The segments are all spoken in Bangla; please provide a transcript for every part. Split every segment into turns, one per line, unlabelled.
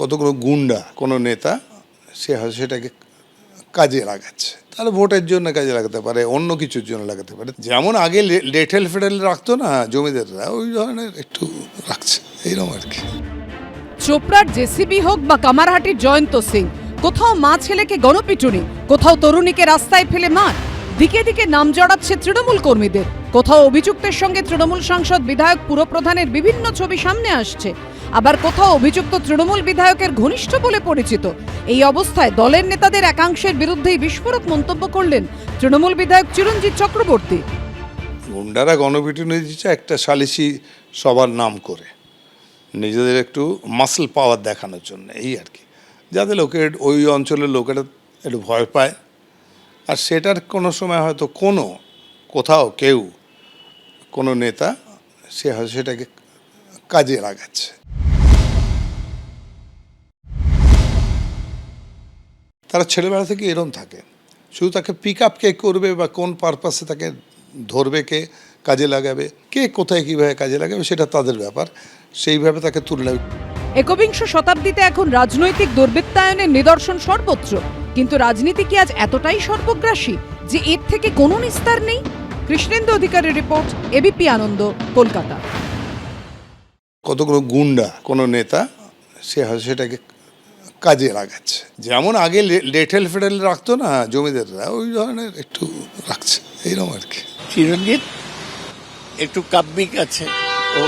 কতগুলো গুন্ডা কোনো নেতা, সে হয়তো সেটাকে কাজে লাগাচ্ছে। তাহলে ভোটের জন্য কাজে লাগাতে পারে, অন্য কিছুর জন্য লাগাতে পারে। যেমন আগে লে- লেঠেল ফেডেল রাখতো না জমিদাররা, ওই ধরনের একটু রাখছে, এইরকম আর কি।
চোপড়ার জেসিবি হোক বা কামারহাটির জয়ন্ত সিং, কোথাও মা ছেলেকে গণপিটুনি, কোথাও তরুণীকে রাস্তায় ফেলে মার, দিকে দিকে নাম জড়াচ্ছে তৃণমূল কর্মীদের। কোথাও অভিযুক্তের সঙ্গে তৃণমূল সাংসদ বিধায়ক পুরপ্রধানের বিভিন্ন ছবি সামনে আসছে। আবার কোথাও অভিযুক্ত তৃণমূল বিধায়কের ঘনিষ্ঠ বলে পরিচিত। এই অবস্থায় দলের নেতাদের একাংশের বিরুদ্ধেই বিস্ফোরক মন্তব্য করলেন তৃণমূল বিধায়ক চিরঞ্জিত চক্রবর্তী।
গুন্ডারা গণপিটুনি দিচ্ছে একটা সালিসি সবার নাম করে। নিজেদের একটু মাসল পাওয়ার দেখানোর জন্য, এই আর কি। যাতে লোকের, ওই অঞ্চলের লোকেরা একটু ভয় পায়। আর সেটার কোনো সময় হয়তো কোনো, কোথাও কেউ কোনো নেতা সে হয়তো সেটাকে কাজে লাগাচ্ছে। তারা ছেলেবেলা থেকে এরম থাকে। শুধু তাকে পিক আপ কে করবে বা কোন পারপাসে তাকে ধরবে, কে কাজে লাগাবে, কে কোথায় কীভাবে কাজে লাগাবে সেটা তাদের ব্যাপার। সেইভাবে তাকে তুলনা
একবিংশ শতাব্দীতে এখন রাজনৈতিক দুর্বৃত্তায়নের নিদর্শন সর্বত্র। কিন্তু রাজনীতি কি আজ এতটাই সর্বগ্রাসী যে এর থেকে কোনো নিস্তার নেই? কৃষ্ণেন্দু অধিকারী রিপোর্ট এবিপি আনন্দ কলকাতা
কতগুলো গুন্ডা কোনো নেতা সে হয়তো সেটাকে কাজে লাগাচ্ছে। যেমন আগে লে- লেঠেল ফেডেল রাখতো না জমিদাররা ওই ধরনের একটু রাখছে এইরকম আর কি।
চিরঞ্জিত একটু কাব্যিক আছে ও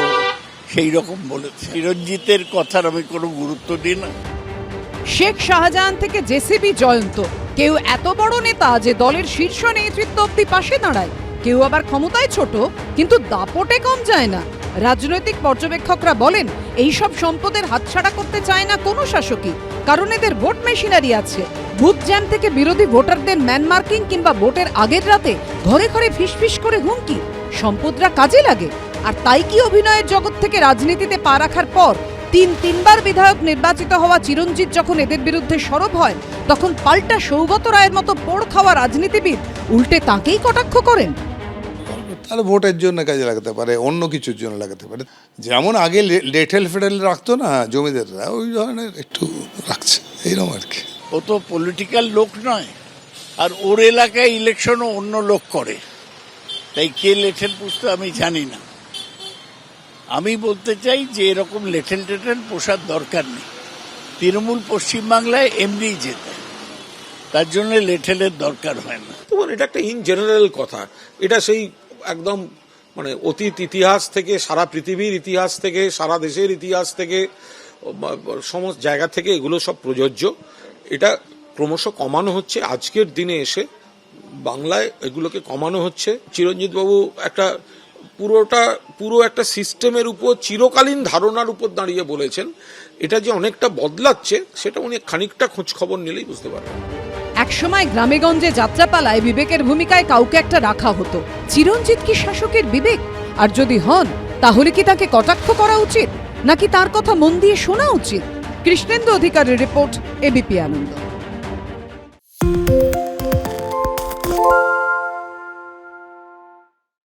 সেই রকম বলেছে। চিরঞ্জিতের কথার আমি কোনো গুরুত্ব দিই না।
শেখ শাহজাহান থেকে জেসিবি জয়ন্ত কেউ এত বড় নেতা যে দলের শীর্ষ নেতৃত্ব অব্দি পাশে দাঁড়ায় কেউ আবার ক্ষমতায় ছোট, কিন্তু দাপটে কম যায় না। রাজনৈতিক পর্যবেক্ষকরা বলেন এই সব সম্পদের হাতছাড়া করতে চায় না কোনো শাসকই, কারণ এদের ভোট মেশিনারি আছে। বুথ জ্যাম থেকে বিরোধী ভোটারদের ম্যানমার্কিং কিংবা ভোটের আগের রাতে ঘরে ঘরে ফিসফিস করে হুমকি, সম্পদরা কাজে লাগে। আর তাই কি অভিনয়ের জগৎ থেকে রাজনীতিতে পা রাখার পর তিন তিনবার বিধায়ক নির্বাচিত হওয়া চিরঞ্জিত যখন এদের বিরুদ্ধে সরব হয়, তখন পাল্টা সৌগত রায়ের মতো পোড় খাওয়া রাজনীতিবিদ উল্টে তাকেই কটাক্ষ করেন।
তাহলে ভোটের জন্য কাজে লাগাতে পারে অন্য কিছুর জন্য লাগাতে পারে। যেমন আগে লে- লেঠেল ফেডেল রাখতো না জমিদাররা ওই ধরনের একটু রাখছে এইরকম আর কি।
ও তো পলিটিক্যাল লোক নয় আর ওর এলাকায় ইলেকশনও অন্য লোক করে। তাই কে লেঠেল পুষতো আমি জানি না। আমি বলতে চাই যে এরকম লেঠেল টেঠেল পোষার দরকার নেই। তৃণমূল পশ্চিমবাংলায় এমনিই যেতে তার জন্য লেঠেলের দরকার হয় না।
তোমার এটা একটা ইন জেনারেল কথা এটা সেই একদম মানে অতীত ইতিহাস থেকে, সারা পৃথিবীর ইতিহাস থেকে, সারা দেশের ইতিহাস থেকে সমস্ত জায়গা থেকে এগুলো সব প্রযোজ্য। এটা ক্রমশ কমানো হচ্ছে। আজকের দিনে এসে বাংলায় এগুলোকে কমানো হচ্ছে। চিরঞ্জিত বাবু একটা পুরোটা, পুরো একটা সিস্টেমের উপর, চিরকালীন ধারণার উপর দাঁড়িয়ে বলেছেন। এটা যে অনেকটা বদলাচ্ছে, সেটা উনি খানিকটা খোঁজ খবর নিলেই বুঝতে পারবেন।
একসময় গ্রামেগঞ্জে যাত্রাপালায় বিবেকের ভূমিকায় কাউকে একটা রাখা হতো। চিরঞ্জিত কি শাসকের বিবেক? আর যদি হন, তাহলে কি তাকে কটাক্ষ করা উচিত? নাকি তার কথা মন দিয়ে শোনা উচিত? কৃষ্ণেন্দু অধিকারের রিপোর্ট এবিপি আনন্দ।